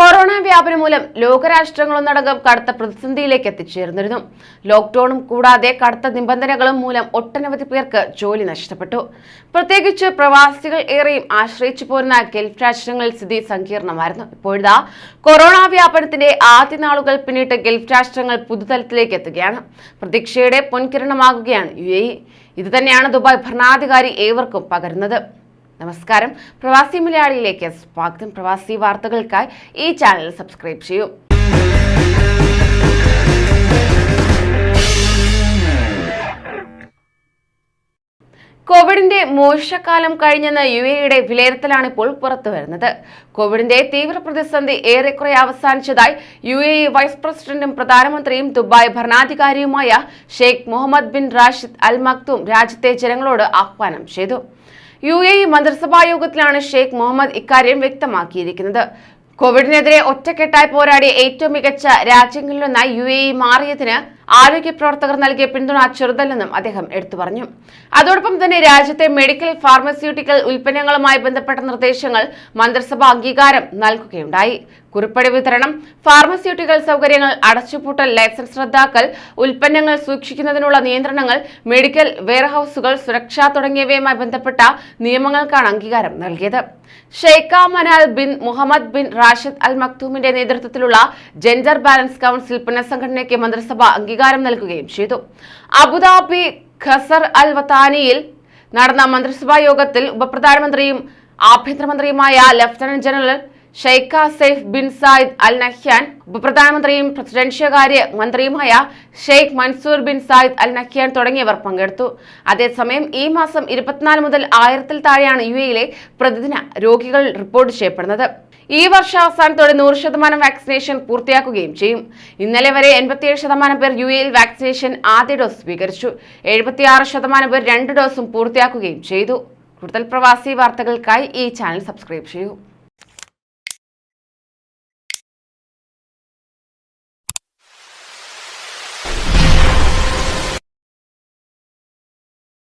Corona വ്യാപനം മൂലം ലോകരാഷ്ട്രങ്ങളൊന്നടങ്കം കടുത്ത പ്രതിസന്ധിയിലേക്ക് എത്തിച്ചേർന്നിരുന്നു. ലോക്ക്ഡൌണും കൂടാതെ കടുത്ത നിബന്ധനകളും മൂലം ഒട്ടനവധി പേർക്ക് ജോലി നഷ്ടപ്പെട്ടു. പ്രത്യേകിച്ച് പ്രവാസികൾ ഏറെയും ആശ്രയിച്ചു പോരുന്ന ഗൾഫ് രാഷ്ട്രങ്ങളിൽ സ്ഥിതി സങ്കീർണമായിരുന്നു. ഇപ്പോഴത്തെ കൊറോണ വ്യാപനത്തിന്റെ ആദ്യ നാളുകൾ പിന്നിട്ട് ഗൾഫ് രാഷ്ട്രങ്ങൾ പുതുതലത്തിലേക്ക് എത്തുകയാണ്. പ്രതീക്ഷയുടെ പൊൻകിരണമാകുകയാണ് യു എ ഇത് തന്നെയാണ് ദുബായ് ഭരണാധികാരി ഏവർക്കും പകരുന്നത്. നമസ്കാരം. പ്രവാസി മലയാളിയിലേക്ക് സ്വാഗതം. പ്രവാസി വാർത്തകൾക്കായി ഈ ചാനൽ സബ്സ്ക്രൈബ് ചെയ്യൂ. കോവിഡിന്റെ മോശക്കാലം കഴിഞ്ഞെന്ന യു എയുടെ വിലയിരുത്തലാണ് ഇപ്പോൾ പുറത്തുവരുന്നത്. കോവിഡിന്റെ തീവ്ര പ്രതിസന്ധി ഏറെക്കുറെ അവസാനിച്ചതായി യു എ വൈസ് പ്രസിഡന്റും പ്രധാനമന്ത്രിയും Dubai ഭരണാധികാരിയുമായ Sheikh Mohammed bin Rashid Al Maktoum രാജ്യത്തെ ജനങ്ങളോട് ആഹ്വാനം ചെയ്തു. യു എ ഇ മന്ത്രിസഭാ യോഗത്തിലാണ് ഷെയ്ഖ് മുഹമ്മദ് ഇക്കാര്യം വ്യക്തമാക്കിയിരിക്കുന്നത്. കോവിഡിനെതിരെ ഒറ്റക്കെട്ടായി പോരാടിയ ഏറ്റവും മികച്ച രാജ്യങ്ങളിലൊന്നായി യു എ ഇ മാറിയതിന് ആരോഗ്യ പ്രവർത്തകർ നൽകിയ പിന്തുണ ചെറുതല്ലെന്നും അദ്ദേഹം എടുത്തു പറഞ്ഞു. അതോടൊപ്പം തന്നെ രാജ്യത്തെ മെഡിക്കൽ ഫാർമസ്യൂട്ടിക്കൽ ഉൽപ്പന്നങ്ങളുമായി ബന്ധപ്പെട്ട നിർദ്ദേശങ്ങൾ മന്ത്രിസഭ അംഗീകാരം നൽകുകയുണ്ടായി. കുറിപ്പടി വിതരണം ഫാർമസ്യൂട്ടിക്കൽ സൗകര്യങ്ങൾ അടച്ചുപൂട്ടൽ ലൈസൻസ് റദ്ദാക്കൽ ഉൽപ്പന്നങ്ങൾ സൂക്ഷിക്കുന്നതിനുള്ള നിയന്ത്രണങ്ങൾ മെഡിക്കൽ വെയർഹൌസുകൾ സുരക്ഷ തുടങ്ങിയവയുമായി ബന്ധപ്പെട്ട നിയമങ്ങൾക്കാണ് അംഗീകാരം നൽകിയത്. Sheikha Manal bin Mohammed bin Rashid Al മക്തൂമിന്റെ നേതൃത്വത്തിലുള്ള ജെൻഡർ ബാലൻസ് കൗൺസിൽ പുനഃസംഘടനയ്ക്ക് മന്ത്രിസഭ അംഗീകാരം നൽകുകയും ചെയ്തു. അബുദാബി ഖസർ അൽ വത്താനിയിൽ നടന്ന മന്ത്രിസഭാ യോഗത്തിൽ ഉപപ്രധാനമന്ത്രിയും ആഭ്യന്തരമന്ത്രിയുമായ lieutenant general Sheikh Saif bin Zayed Al Nahyan ഉപപ്രധാനമന്ത്രിയും പ്രസിഡൻഷ്യകാര്യ മന്ത്രിയുമായ Sheikh Mansour bin Zayed Al Nahyan തുടങ്ങിയവർ പങ്കെടുത്തു. അതേസമയം ഈ മാസം ഇരുപത്തിനാല് മുതൽ ആയിരത്തിൽ താഴെയാണ് യു എയിലെ പ്രതിദിന രോഗികൾ റിപ്പോർട്ട് ചെയ്യപ്പെടുന്നത്. ഈ വർഷാവസാനത്തോടെ നൂറ് ശതമാനം വാക്സിനേഷൻ പൂർത്തിയാക്കുകയും ചെയ്യും. ഇന്നലെ വരെ എൺപത്തിയേഴ് ശതമാനം പേർ യു എയിൽ വാക്സിനേഷൻ ആദ്യ ഡോസ് സ്വീകരിച്ചു. എഴുപത്തിയാറ് ശതമാനം പേർ രണ്ട് ഡോസും പൂർത്തിയാക്കുകയും ചെയ്തു. കൂടുതൽ പ്രവാസി വാർത്തകൾക്കായി ഈ ചാനൽ സബ്സ്ക്രൈബ് ചെയ്യൂ.